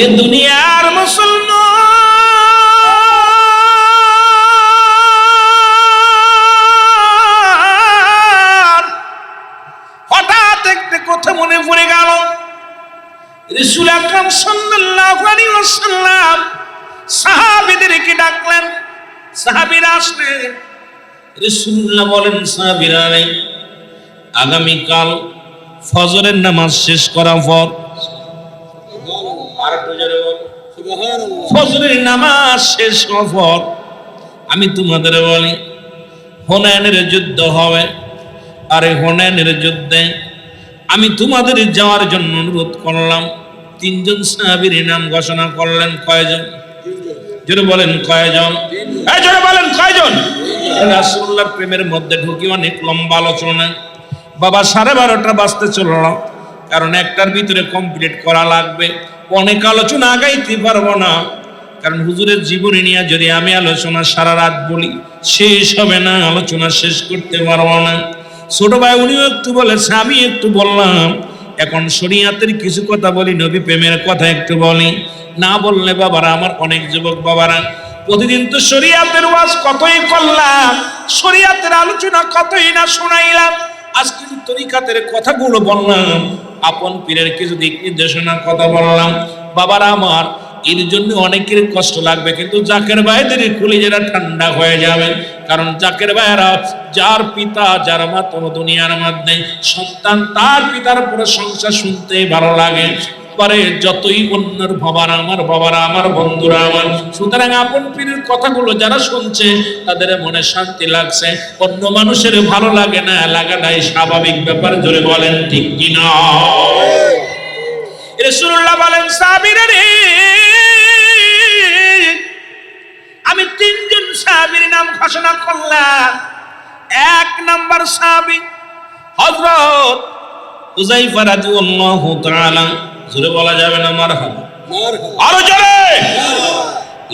এ দুনিয়ার মুসলমান। হঠাৎ একটা কথা মনে পড়ে গেল। রসুল আকরাম সাল্লাল্লাহু আলাইহি ওয়াসাল্লাম সাহাবীদেরকে ডাকলেন। সাহাবীরা আসলেন রসুল্লাহ বলেন, সাহাবীরা আগামীকাল ফজরের নামাজ শেষ করার পর আর একটু জোরে বল। ফজরের নামাজ শেষ হওয়ার পর আমি তোমাদের বলি হোনায়নের যুদ্ধ হবে। আরে হোনায়নের যুদ্ধে আমি তোমাদের যাওয়ার জন্য অনুরোধ করলাম। তিনজন সাহাবীর নাম ঘোষণা করলেন কয়জন? জোরে বলেন কয়জন? জোরে বলেন কয়জন? রাসূলুল্লাহর প্রেমের মধ্যে ঢুকি অনেক লম্বা আলোচনা। বাবা সাড়ে বারোটা বাজতে চলল, কারণ একটার ভিতরে কমপ্লিট করা লাগবে। অনেক আলোচনা আগাইতে পারব না। কারণ হুজুরের জীবনী নিয়ে যদি আমি আলোচনা সারা রাত বলি, শেষ হবে না, আলোচনা শেষ করতে পারব না। ছোট ভাই, উনিও একটু বলেছে, আমি একটু বললাম, এখন শরিয়াতের কিছু কথা বলি, নবী প্রেমের কথা একটু বলি। না বললে বাবারা, আমার অনেক যুবক বাবারা, প্রতিদিন তো শরিয়াতের ওয়াজ কতই করলাম, শরিয়াতের আলোচনা কতই না শোনাইলাম। আজকে তরিকাতের কথাগুলো বললাম, আপন পীরের কিছু দিক নির্দেশনার কথা বললাম। বাবারা আমার এর জন্য অনেকের কষ্ট লাগবে, কিন্তু জাকের ভাইদের কলিজেরা ঠান্ডা হয়ে যাবে। কারণ জাকের ভাইয়েরা, যার পিতা, যার মাতম দুনিয়ার মধ্যে সন্তান তার পিতার উপরে সংসার শুনতে ভালো লাগে। পরে যতই অন্যের বাবারা আমার বাবারা আমার, বন্ধুরা আমার, সুতরাং আপন পীরের কথাগুলো যারা শুনছে, তাদের মনে শান্তি লাগছে। অন্য মানুষের ভালো লাগে না, লাগাটাই স্বাভাবিক ব্যাপার ধরে বলেন ঠিক কিনা? রসুল্লাহ বলেন, সাবিরা রে, আমি তিনজন সাহাবীর নাম ঘোষণা করলাম। এক নাম্বার সাহাবী হযরত উযাইফা রাদিয়াল্লাহু তাআলা, জোরে বলা যাবে না, মারহাবা। আরও জোরে।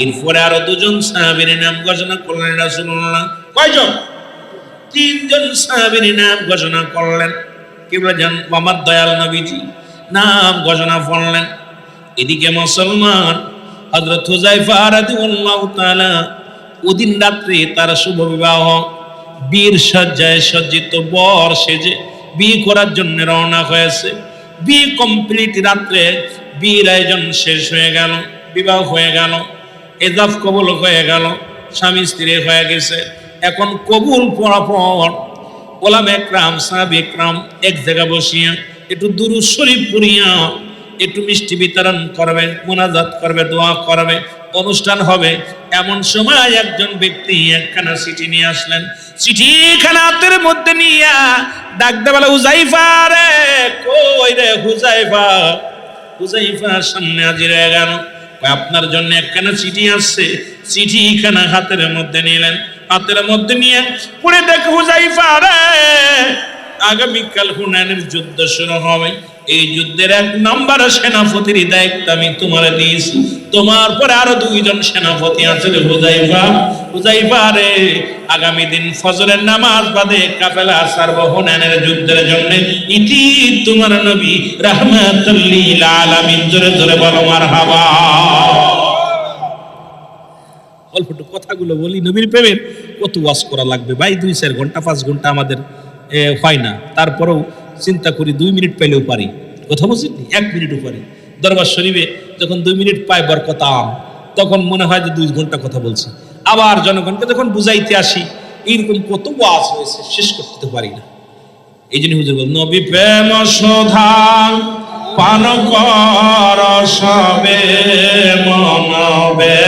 এরপরে আরও দুজন সাহাবীর নাম ঘোষণা করলেন রাসূলুল্লাহ। কয়জন? তিনজন সাহাবীর নাম ঘোষণা করলেন। কি বলেন আমার দয়াল নবীজি। নাম ঘোষণা করলেন। এদিকে মুসলমান হযরত হুযাইফা রাদিয়াল্লাহু তাআলা ওদিন রাত্রে তার শুভ বিবাহ, বীর সজ্জায় সজ্জিত বর সেজে বিয়ে করার জন্য রওনা হয়েছে। বিয়ে কমপ্লিট রাত্রে বিয়ের আয়োজন শেষ হয়ে গেল, বিবাহ হয়ে গেল এজাফ কবুল হয়ে গেল, স্বামী স্ত্রী হয়ে গেছে। এখন কবুল পড়া পর ওলাম একরাম, সাহাব একরাম এক জায়গা বসিয়া একটু দুরু শরীফ পড়িয়া একটু মিষ্টি বিতরণ করবে, মোনাজাত করবে, দোয়া করবে, অনুষ্ঠান হবে। এমন সময় একজন ব্যক্তি একখানা চিঠি নিয়ে আসলেন। চিঠিখানা হাতের মধ্যে নিয়া ডাকতে বলে, হুজাইফা রে, কই রে হুজাইফা? হুজাইফার সামনে হাজির হয়ে গেল। আপনার জন্য একখানা চিঠি আসছে। চিঠিখানা হাতের মধ্যে নিলেন। হাতের মধ্যে নিয়ে, পড়ে দেখ হুজাইফা রে আগামীকাল হুনায়নের যুদ্ধ শুরু হবে। এই যুদ্ধের এক নম্বর সেনাপতির দায়িত্ব আমি তোমার দিয়েছি। তোমার পরে আরও দুইজন সেনাপতি আছে হুজাইফা। হুজাইফা রে, আগামী দিন ফজরের নামাজ বাদে কাফেলা সারব হুনায়নের যুদ্ধের জন্য। ইতি তোমার নবী রাহমাতুল লিল আলামিন। জোরে জোরে বলো, মারহাবা। অল্প একটু কথাগুলো বলি, নবীর প্রেমের কত ওয়াজ করা লাগবে? ভাই, দুই চার ঘণ্টা, পাঁচ ঘণ্টা আমাদের হয় না। তারপরেও চিন্তা করি দুই মিনিট পেলেও পারি। কথা বলছি এক মিনিটও পারি। দরবার শরীফে যখন দুই মিনিট পাই বরকতাম, তখন মনে হয় যে দুই ঘণ্টা কথা বলছি। আবার জনগণকে যখন বুঝাইতে আসি, এইরকম কত ওয়াজ হয়েছে শেষ করতে পারি না। এই জন্য হুজুর বল নবী প্রেম সধা পান কর সবে মনবে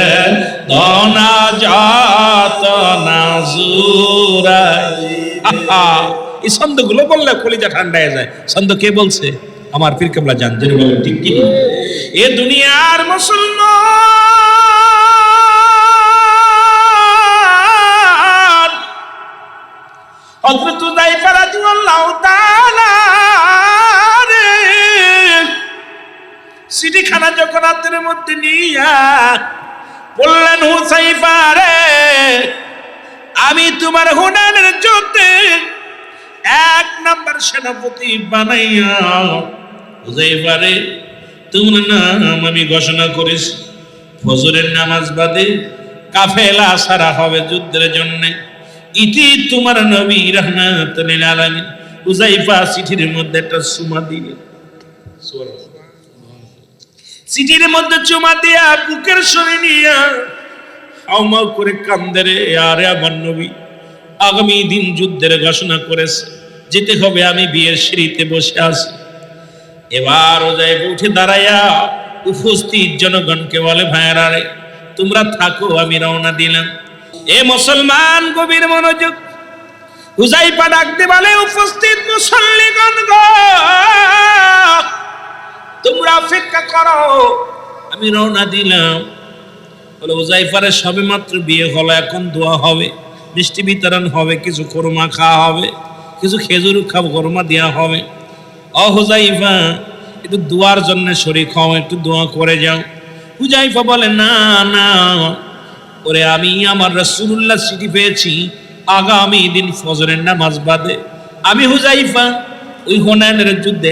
দনা যাত না জুরাই এই ছন্দগুলো বললে কলিজা ঠান্ডা হয়ে যায়। ছন্দ কে বলছে? আমার পীর কেবলা জান, যিনি বলেন, ঠিক কি? এ দুনিয়ার মুসলমান, হযরত উযাইফা রাদিয়াল্লাহু তাআলা চিঠিখানা যখন হাতের মধ্যে নিয়া বললেন হুসাইফা রে, আমি তোমার হুনানের যুদ্ধে এক নাম্বার সেনাপতি বানাইয়া হুজাইফা রে তোমার নাম আমি ঘোষণা করেছি। ফজরের নামাজ বাদে কাফেলা সারা হবে যুদ্ধের জন্য। ইতি তোমার নবী রহমাতুল আলামিন। উজাইফা চিঠির মধ্যে একটা সুমা দিয়ে চিঠির মধ্যে চুমা দিয়া বুকের সরে নিয়া হাউমাউ করে কান্দে রে, আরে আমার নবী। আগামী দিন যুদ্ধের ঘোষণা করেছে। যেতে হবে আমি বিয়ের সিঁড়িতে বসে আছি। এবার ওজাই উঠে দাঁড়াইয়া উপস্থিত জনগণকে বলে, ভাইয়ারা রে, তোমরা থাকো, আমি রওনা দিলাম। এ মুসলমান, গভীর মনোযোগ। হুজাইপা ডাকতে বলে, উপস্থিত মুসল্লিগণ তোমরা অপেক্ষা করো, আমি রওনা দিলাম। বলে উজাইফারের সবে মাত্র বিয়ে হলো, এখন দোয়া হবে। মিষ্টি বিতরণ হবে, কিছু কোরমা খাওয়া হবে, কিছু খেজুর খাব কোরমা দেওয়া হবে। অ হুজাইফা, একটু দোয়ার জন্য শরীর খাও, একটু দোয়া করে যাও। হুজাইফা বলে, না না, ওরে আমি আমার রাসূলুল্লাহ চিঠি পেয়েছি আগামী দিন ফজরের নামাজ বাদে। আমি হুজাইফা, ওই হোনায়নের যুদ্ধে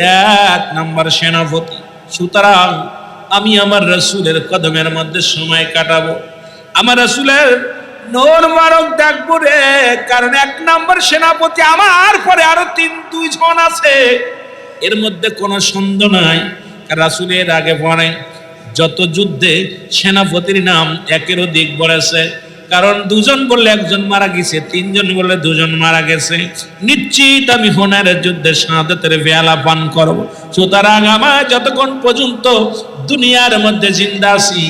এক নাম্বার সেনাপতি। সুতরাং আমি আমার রসুলের কদমের মধ্যে সময় কাটাবো। আমার রসুলের নোর মারক দেখব রে কারণ এক নম্বর সেনাপতি আমার পরে আরও তিন দুইজন আছে। এর মধ্যে কোনো সন্দেহ নাই রাসুলের আগে পরে যত যুদ্ধে সেনাপতির নাম একের অধিক বলেছে। কারণ দুজন বললে একজন মারা গেছে, তিনজন বললে দুজন মারা গেছে। নিশ্চিত আমি হোনার যুদ্ধে শাহাদাতের বেলা পান করব। সুতরাং আমার যতক্ষণ পর্যন্ত দুনিয়ার মধ্যে জিন্দা আছি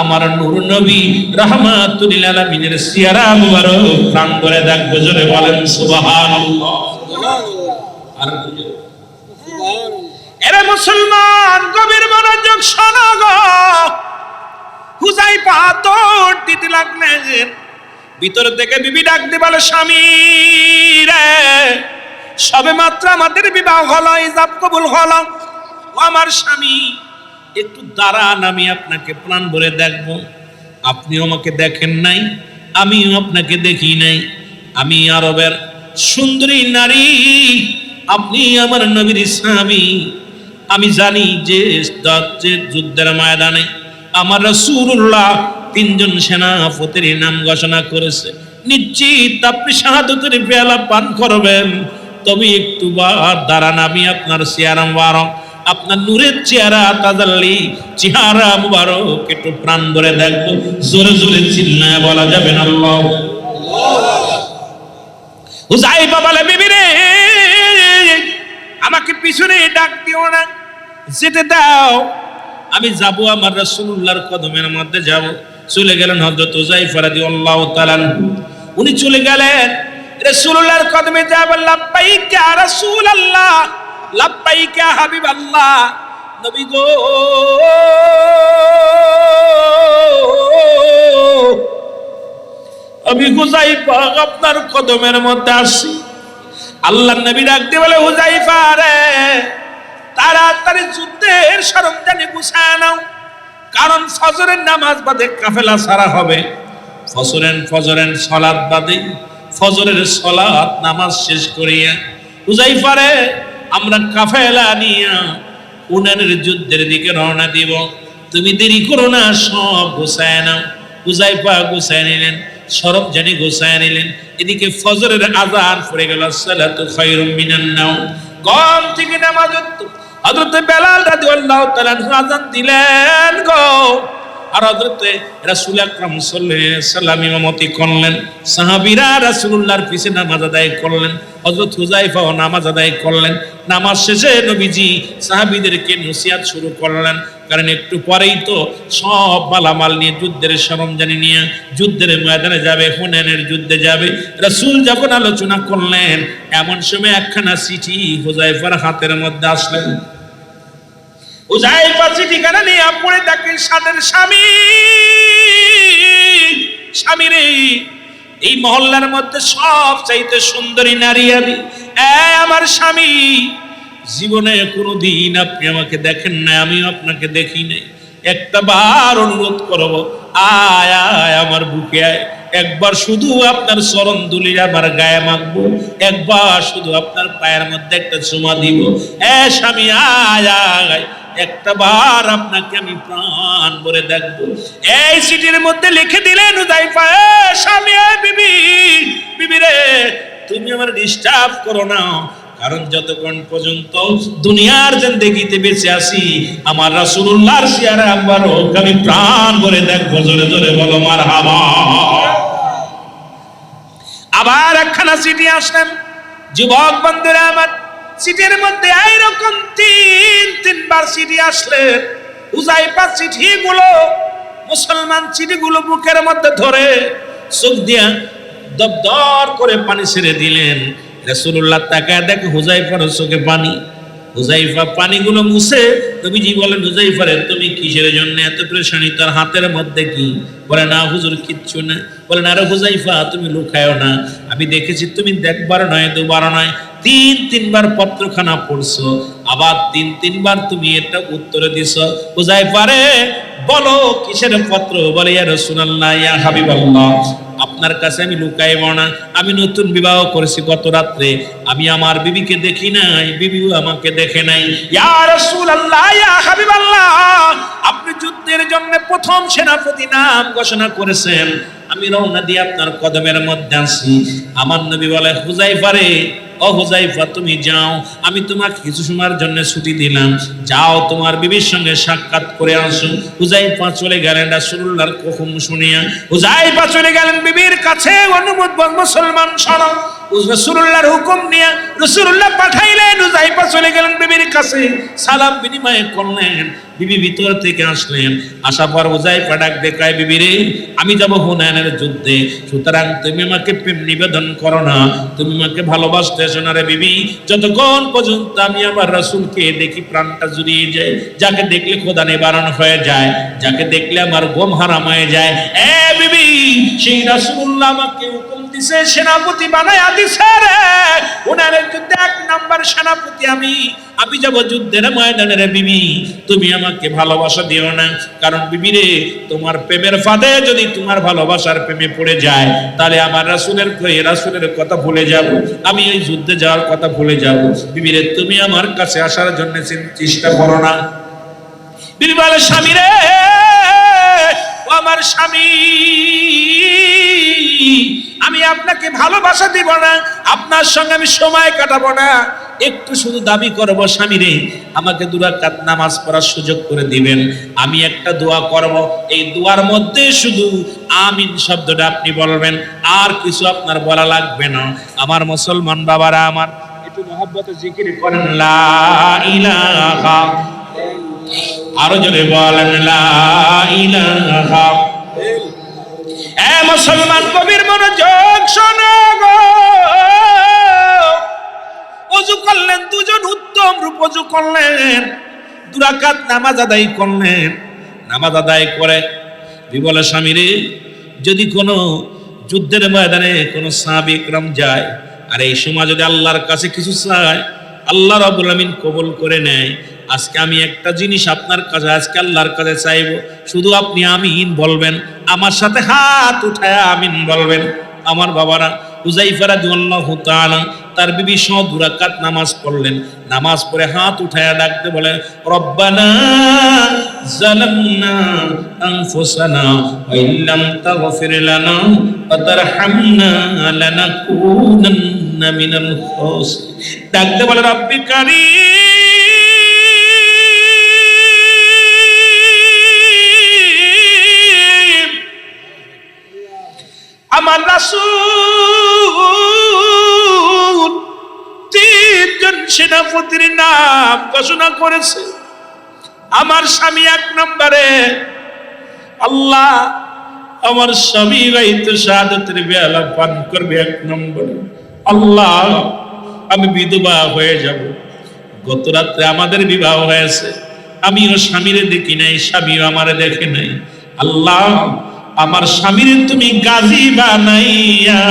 আমার নূর নবী রহমাতুল আলামিনের সিয়ারা মুবারক প্রাণ করে দেখব জোরে বলেন, সুবহানাল্লাহ। আর। এরা মুসলমান, গভীর মনোযোগ শোনো গো। হুজাই পাথর দিতে লাগলেন ভিতর থেকে বিবি ডাকতে বলে, স্বামী রে, সবে মাত্র আমাদের বিবাহ হলো ইজাব কবুল হলো। ও আমার স্বামী দাঁড়ান, আমি আপনাকে প্রাণ ভরে দেখব। আপনি আমাকে দেখেন নাই, আমিও আপনাকে দেখি নাই। আমি আরবের সুন্দরী নারী, আপনি আমার নবীর স্বামী। আমি জানি যে যুদ্ধের ময়দানে আমার রসুল্লাহ তিনজন সেনাপতির নাম ঘোষণা করেছে। নিশ্চিত আপনি শাহাদতের পেয়ালা পান করবেন। তবে একটু বার দাঁড়ান, আমি আপনার চেহারা মুবারক আপনার নূরের চেহারা তাজাল্লি, চেহারা মুবারক, একটু প্রাণ ধরে দেখব। জোরে জোরে চিল্লায় বলা যাবে না আল্লাহ। হুজাইফা বলে, বিবি রে, আমাকে পিছনে ডাক দিও না, যেতে দাও। আমি যাব আমার রাসূলুল্লাহর কদমের মধ্যে যাব। চলে গেলেন হযরত হুজাইফা রাদিয়াল্লাহু তাআলা উনি চলে গেলেন, রাসূলুল্লাহর কদমে যাব লাব্বাইক ইয়া রাসূলুল্লাহ। লাব্বাইক ইয়া হাবিবাল্লাহ। নবী গো। আমি হুজাইফা আপনার কদমের মধ্যে আসি। আল্লাহ নবী ডাকতে বলে হুজাইফা রে, তাড়াতাড়ি যুদ্ধের সরঞ্জামে গুছায় নাও। কারণ ফজরের নামাজ বাদে কাফেলা সারা হবে। ফজরের ফজরের সলাদ বাদে ফজরের সলাদ নামাজ শেষ করিয়া হুজাইফা রে আমরা কাফেলা নিয়া উনানের যুদ্ধের দিকে রওনা দিব। তুমি দেরি করো না, সব গুছায় নাও। হুজাইফা গুছায় নিলেন সরব জানি গোসায় নিলেন। এদিকে ফজরের আজান পড়ে গেল সালাতু খায়রুম মিনান নাও কম থেকে নামাজ হযরত বেলাল রাদিয়াল্লাহু তাআলা আজান দিলেন গো। আর হযরত রাসূল আকরাম সাল্লাম ইমামতি করলেন, সাহাবীরা রাসূলুল্লাহর পিছে নামাজ আদায় করলেন, হযরত হুজাইফাও নামাজ আদায় করলেন। নামাজ শেষে নবীজি সাহাবীদেরকে নসিহত শুরু করলেন, কারণ একটু পরেই তো সব মালামাল নিয়ে যুদ্ধের সরঞ্জানি নিয়ে যুদ্ধের ময়দানে যাবে হুনেনের যুদ্ধে যাবে। রাসূল যখন আলোচনা করলেন, এমন সময় একখানা চিঠি হুজাইফার হাতের মধ্যে আসলেন। হুজাইফা চিঠিখানা নিয়ে পড়ে দেখেন সাদের স্বামী। স্বামী রে, এই মহল্লার মধ্যে সব চাইতে সুন্দরী নারী আমি। আমার স্বামী, জীবনে কোনোদিন আপনি আমাকে দেখেন না আমি আপনাকে দেখি নাই। একটা বার অনুরোধ করব, আয় আয় আমার বুকে আয়। একবার শুধু আপনার চরণ দুলি আমার গায়ে মাখবো। একবার শুধু আপনার পায়ের মধ্যে একটা চুমা দিব। এ স্বামী আয় আয়। একটা বার আপনাকে আমি প্রাণ ভরে দেখব। এই সিটির মধ্যে লিখে দিলেন উদাইফা এ স্বামী বিবি বিবি রে, তুমি আমার ডিস্টার্ব করো না। কারণ যতক্ষণ পর্যন্ত দুনিয়ার দেখিতে বেঁচে আসি আমার রাসূলুল্লাহর সিয়ারা আব্বার হোক আমি প্রাণ ভরে দেখব। জোরে জোরে বলো মার হাবা আবার একখানা সিটি আসলেন। যুবক বন্ধুরা আমার সিটির মধ্যে এইরকম তিন, তিনবার সিটি আসলেন উজাইপা চিঠি গুলো মুসলমান চিঠি গুলো বুকের মধ্যে ধরে চোখ দিয়া দপদর করে পানি ছেড়ে দিলেন। রাসূলুল্লাহ তাকায় দেখে হুজাইফার চোখে পানি। হুজাইফা পানিগুলো মুছে তুমি নবীজি বলেন, হুজাইফারে, তুমি কিসের জন্য এত পরেশানি? তার হাতের মধ্যে কি? বলে, না হুজুর, কিচ্ছু না। বলে না আরে হুজাইফা, তুমি লুকায়ও না। আমি দেখেছি, তুমি দেখবার নয় দুবার নয়। তিন তিনবার পত্রখানা পড়ছো, আবার তিন তিনবার তুমি এটা উত্তরে দিছ। হুজাইফারে বলো, কিসের পত্র? বলে আপনার কাছে আমি লুকাইব না। আমি নতুন বিবাহ করেছি গত রাত্রে। আমি আমার বিবিকে দেখি নাই, বিবিও আমাকে দেখে নাই। আপনি যুদ্ধের জন্য প্রথম সেনাপতি নাম ঘোষণা করেছেন। আমি রওনা দিয়ে আপনার কদমের মধ্যে আছি আমার নবী বলে হুজাইফারে ও হুজাইফা তুমি যাও। আমি তোমাকে কিছু সময়ের জন্য ছুটি দিলাম। যাও, তোমার বিবির সঙ্গে সাক্ষাৎ করে আসো। হুজাইফা চলে গেলেন রাসূলুল্লাহর হুকুম শুনিয়া। হুজাইফা চলে গেলেন বিবির কাছে অনুমোদন মুসলমান শোনো রসুল্লাহর হুকুম নিয়ে রসুল্লাহ পাঠাইলেন। হুজাইফা চলে গেলেন বিবির কাছে। সালাম বিনিময় করলেন। বিবি ভিতর থেকে আসলেন। আসার পর হুজাইফা ডাক দেখায়, বিবি রে, আমি যাব হুনায়নের যুদ্ধে। সুতরাং তুমি আমাকে প্রেম নিবেদন করো না। তুমি আমাকে ভালোবাসতে এসো না রে বিবি। যতক্ষণ পর্যন্ত আমি আমার রাসূলকে দেখি প্রাণটা জুড়িয়ে যায়, যাকে দেখলে খোদা নিবারণ হয়ে যায়, যাকে দেখলে আমার গোম হারাম হয়ে যায়, এ বিবি, সেই রাসূলুল্লাহ আমাকে হুকুম দিছে, সেনাপতি বানায়া দিছে রে। উনারের যুদ্ধে এক নাম্বার সেনাপতি আমি। আমি যাব যুদ্ধের ময়দানে রে বিবি, তুমি আমাকে ভালোবাসা দিও না। কারণ বিবি রে, তোমার প্রেমের ফাঁদে যদি তোমার ভালোবাসার প্রেমে পড়ে যায়, তাহলে আমার রাসূলের রাসূলের কথা ভুলে যাব। আমি এই যুদ্ধে যাওয়ার কথা ভুলে যাব। বিবি রে, তুমি আমার কাছে আসার জন্য চেষ্টা করো না। বিবি বলে, স্বামী রে ও আমার স্বামী, আমি আপনাকে ভালোবাসা দিব না, আপনার সঙ্গে আমি সময় কাটাবো না। একটু শুধু দাবি করব, স্বামী রে, আমাকে দুরাকাত নামাজ পড়ার সুযোগ করে দিবেন। আমি একটা দোয়া করব, এই দোয়ার মধ্যে শুধু আমিন শব্দটা আপনি বলবেন, আর কিছু আপনার বলা লাগবে না। আমার মুসলমান বাবারা আমার, একটু মহব্বতে জিকির করেন, লা ইলাহা আরও জোরে বলেন এ মুসলমান কবির মনোযোগ শোনো অজু করলেন দুজন, উত্তম রূপ করলেন। দুরাকাত নামাজ আদায় করলেন। নামাজ আদায় করে বিবলে স্বামীরে যদি কোনো যুদ্ধের ময়দানে কোনো সাহাবিকরাম যায়, আর এই সময় যদি আল্লাহর কাছে কিছু চায়, আল্লাহ রাব্বুল আমিন কবুল করে নেয় আজকে আমি একটা জিনিস আপনার কাছে, আজকে আল্লাহর কাছে চাইব। শুধু আপনি আমিন বলবেন, আমার সাথে হাত উঠায় আমিন বলবেন। আমার বাবারা, হুজাইফা রাদিয়াল্লাহু তাআলা, তার বিবি সহ দুরাকাত নামাজ পড়লেন। নামাজ পড়ে হাত উঠায় ডাকতে বলেন, রব্বানা জালামনা আনফুসানা ওয়া ইল্লাম তাগফির লানা ওয়া তারহামনা লানাকুনান্না মিনাল খাসিরিন। ডাকতে বলে, রব্বি কারীম রাসূল তিনজন সেনাপতির নাম ঘোষণা করেছে। আমার স্বামী এক নম্বরে, আল্লাহ আমার স্বামী রাইত শাহাদতের বেলা পান করবে এক নম্বরে। আল্লাহ, আমি বিধবা হয়ে যাব। গত রাত্রে আমাদের বিবাহ হয়েছে। আমিও স্বামীরে দেখি নাই, স্বামীও আমারে দেখে নাই। আল্লাহ আমার স্বামীর তুমি গাজী বানাইয়া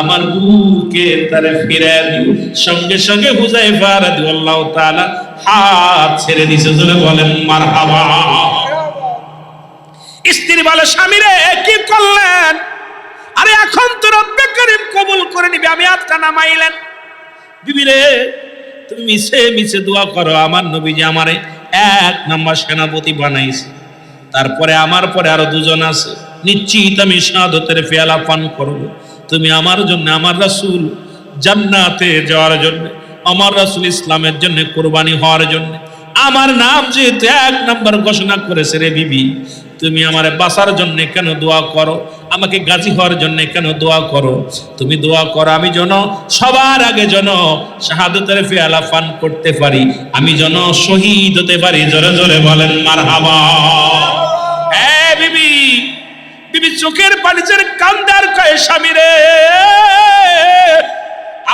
আমার বুকে তারে ফিরে দিও। সঙ্গে সঙ্গে হুজাইফা রাদিয়াল্লাহু তাআলা হাত ছেড়ে দিছে, জোরে বলেন, মারহাবা। স্ত্রী বলে, স্বামীরে, কি করলেন? আরে, এখন তো রব্বে করিম কবুল করে নিবে, আমি হাতটা নামাইলেন। বিবি রে তুমি মিছে মিছে দোয়া করো, আমার নবী যে আমারে এক নাম্বার সেনাপতি বানাইছে। তারপরে আমার পরে আরও দুজন আছে। নিশ্চিত আমি সাদতের পেয়ালা পান করব। তুমি আমার জন্য, আমার রাসূল জান্নাতে যাওয়ার জন্য, আমার রাসুল ইসলামের জন্য কোরবানি হওয়ার জন্য, আমার নাম যেহেতু এক নাম্বার ঘোষণা করেছে রে বিবি, তুমি আমার বাসার জন্য কেন দোয়া করো? আমাকে গাজী হওয়ার জন্য কেন দোয়া করো? তুমি দোয়া করো আমি যেন সবার আগে যেন শাহাদতের ফেয়ালা পান করতে পারি, আমি যেন শহীদ হতে পারি। জোরে জোরে বলেন মার হাবা বিবি বিবি চোখের পানিচের কান্দার কয়ে, স্বামী রে,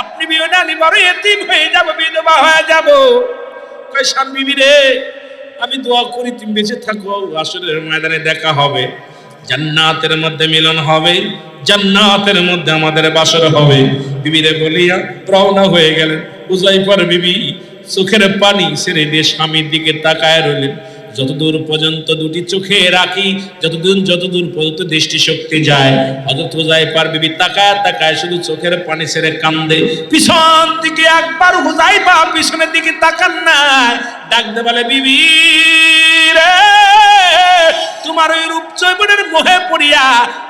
আপনি বিয়ে বড় এতিম হয়ে যাব, বিধবা হয়ে যাব। কয়, স্বামী রে, আমি দোয়া করি তুমি বেঁচে থাকো, আসরের ময়দানে দেখা হবে, জান্নাতের মধ্যে মিলন হবে, জান্নাতের মধ্যে আমাদের বাসর হবে। বিবিরে বলিয়া রওনা হয়ে গেলেন। উজাইফার বিবি চোখের পানি ছেড়ে দিয়ে স্বামীর দিকে তাকায় রইলেন। যতদূর পর্যন্ত দুটি চোখে রাখি যতদূর যতদূর পর্যন্ত দৃষ্টি শক্তি যায়, অযথ হুজাইফার বিবি তাকায় তাকায় শুধু চোখের পানি ছেড়ে কান্দে। পিছন দিকে একবার হুজাইফা পিছনের দিকে তাকান না ডাকতে বলে, বিবি রে। তোমার ওই রূপ চৈবনের মোহে পড়িয়া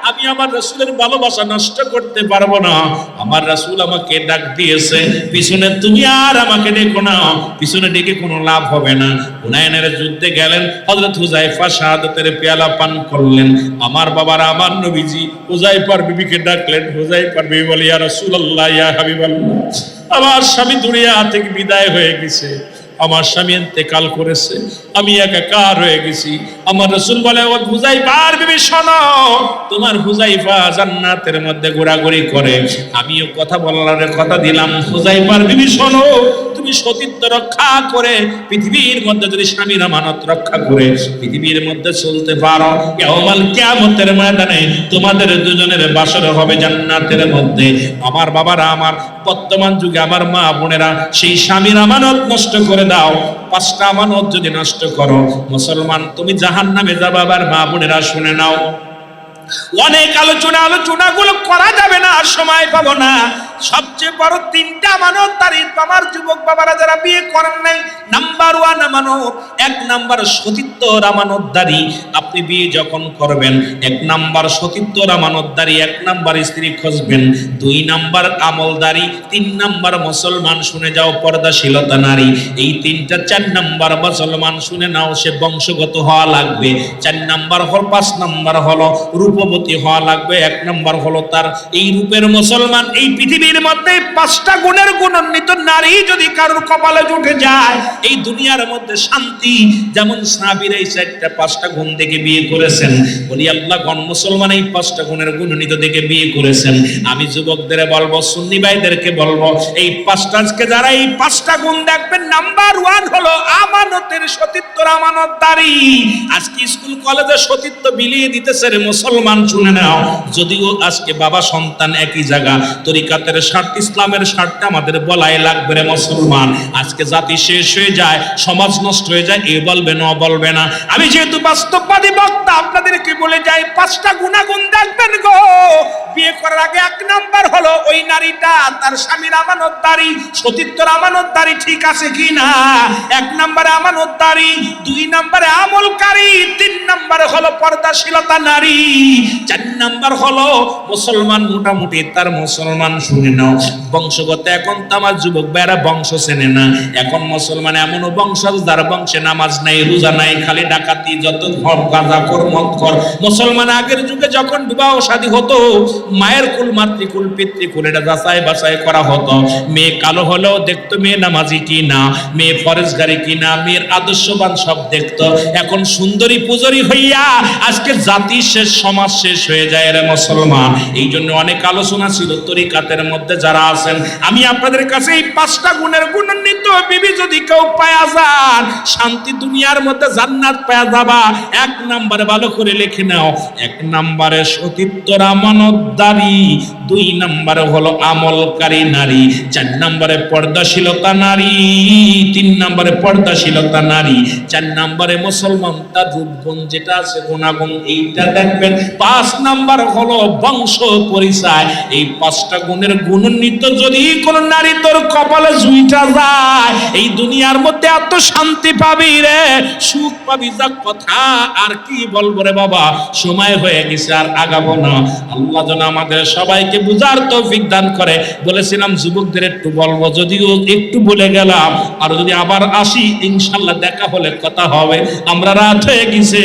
আমি আমার রাসূলের ভালোবাসা নষ্ট করতে পারব না। আমার রাসূল আমাকে ডাক দিয়েছে, পিছনে তুমি আর আমাকে ডেকো না। পিছনে ডেকে কোনো লাভ হবে না। হুনাইনের যুদ্ধে গেলেন, হযরত হুজাইফা শাহাদাতের পেয়ালা পান করলেন। আমার বাবার আমার নবীজি হুজাইফার বিবিকে ডাকলেন হুজাইফার বিবি বলে, ইয়া রাসূলুল্লাহ, ইয়া হাবিবাল্লাহ, আমার স্বামী দুনিয়া থেকে বিদায় হয়ে গেছে। আমার স্বামী ইন্তেকাল করেছে। আমি একাকার হয়ে গেছি। আমার রসুল বলে, ও হুজাইফার, বিবি, শোনো, তোমার হুজাইফা জান্নাতের মধ্যে ঘোরাঘুরি করে। আমিও কথা বলার কথা দিলাম। হুজাইফার, বিবি, শোনো তুমি সতীত্ব রক্ষা করে, পৃথিবীর মধ্যে যদি স্বামীর আমানত রক্ষা করে, পৃথিবীর মধ্যে চলতে পারো কেমন কেমতের ময়দানে তোমাদের দুজনের বাসর হবে জান্নাতের মধ্যে। আমার বাবারা, আমার বর্তমান যুগে আমার মা বোনেরা, সেই স্বামীর আমানত নষ্ট করে দাও। পাঁচটা আমানত যদি নষ্ট করো, মুসলমান, তুমি জাহান নামে যাবা, আবার মা বোনেরা শুনে নাও। অনেক আলোচনা আলোচনা গুলো করা যাবে না সময় পাবো না। সবচেয়ে বড় তিনটা আমানত তারিখ। আমার যুবক বাবারা যারা বিয়ে করেন নাই নাম্বার ওয়ান আমানত এক নাম্বার সতীত্ব আমানতদারি আপনি বিয়ে যখন করবেন, এক নাম্বার সতীত্ব আমানতদারি এক নাম্বার স্ত্রী খুঁজবেন, দুই নাম্বার আমলদারি তিন নাম্বার মুসলমান শুনে যাও, পর্দাশীলতা নারী। এই তিনটা চার নাম্বার মুসলমান শুনে নাও, সে বংশগত হওয়া লাগবে। চার নাম্বার হল, পাঁচ নাম্বার হলো, রূপবতী হওয়া লাগবে, এক নাম্বার হলো তার। এই রূপের মুসলমান এই পৃথিবীর মধ্যে পাঁচটা গুণের গুণান্বিত নারী যদি কারোর কপালে জুটে যায়, এই দুনিয়ার মধ্যে শান্তি। যেমন সাবির এই চারটা পাঁচটা গুণ দেখে বিয়ে করেছেন। বলি, আল্লাহ, গণ মুসলমান এই পাঁচটা গুণের গুণান্বিত দেখে বিয়ে করেছেন। আমি যুবকদের বলব, সুন্নি ভাইদেরকে বলব, এই পাঁচটা আজকে যারা এই পাঁচটা গুণ দেখবেন, নাম্বার ওয়ান হলো আমানতের সতীত্ব আমানতদারি। আজকে স্কুল, কলেজে সতীত্ব বিলিয়ে দিতেছে মুসলমান, শুনে নাও। যদিও আজকে বাবা সন্তান একই জায়গা, তরিকাতের স্বার্থ, ইসলামের স্বার্থে আমাদের বলাই লাগবে রে মুসলমান। আজকে জাতি শেষ হয়ে যায়, সমাজ নষ্ট হয়ে যায়, এ বলবে না বলবে না। আমি যেহেতু বাস্তববাদী বক্তা, আপনাদেরকে বলে যাই, পাঁচটা গুণাগুণ দেখবেন গো। বিয়ে করার আগে এক নাম্বার হলো ওই নারীটা, তার স্বামীর আমানতদারি, সতীত্বর আমানতদারি ঠিক আছে কি না এক নম্বরে আমানতদারি, দুই নম্বরে আমলকারী, তিন নম্বরে হলো পর্দাশীলতা নারী, চার নাম্বার হলো মুসলমান মোটামুটি, তার মুসলমান শুনে নাও। বংশগত, এখন তো আমার যুবক বেড়া বংশ চেনে না। এখন মুসলমান এমনও বংশ যার বংশে নামাজ নাই, রোজা নাই, খালি ডাকাতি, যত ঘর, গাঁজা কর মদ কর মুসলমান আগের যুগে যখন বিবাহ শাদী হতো মায়ের কুল, মাতৃকুল, পিতৃকুল, এটা যাচাই বাছাই করা হতো। মেয়ে কালো হলেও দেখতো মেয়ে নামাজি কি না মেয়ে ফরেজগারি কি না মেয়ের আদর্শবান সব দেখতো। এখন সুন্দরী পুজরি হইয়া আজকে জাতি শেষ, সমাজ শেষ হয়ে যায় রে মুসলমান। এই জন্য অনেক আলোচনা ছিল তরিকাতের মধ্যে যারা আছেন। আমি আপনাদের কাছে এই পাঁচটা গুণের গুণান্বিত বিবি যদি কেউ পায়া যান, শান্তি দুনিয়ার মধ্যে জান্নাত পায়া যাবা। এক নম্বরে ভালো করে লিখে নাও। এক নাম্বারে সতীত্বর আমানত পর্দারি দুই নম্বরে হলো আমলকারী নারী, চার নম্বরে পর্দাশীলতা নারী, তিন নম্বরে পর্দাশীলতা নারী, চার নম্বরে মুসলমান যেটা আছে গুণাগুণ এইটা দেখবেন। পাঁচ নাম্বার হলো বংশ পরিচয়, এই পাঁচটা গুণের গুণান্বিত যদি কোন নারী তোর কপালে জুইটা যায়, এই দুনিয়ার মধ্যে এত শান্তি পাবি রে, সুখ পাবি যা কথা, আর কি বলব রে বাবা, সময় হয়ে গেছে আর আগাবো না। আল্লাহ যেন আমাদের সবাইকে বুঝার তৌফিক দান করে। বলেছিলাম, যুবকদের একটু বলব, যদিও একটু বলে গেলাম, আর যদি আবার আসি, ইনশাল্লাহ দেখা হলে কথা হবে। আমরা রাত হয়ে গেছে।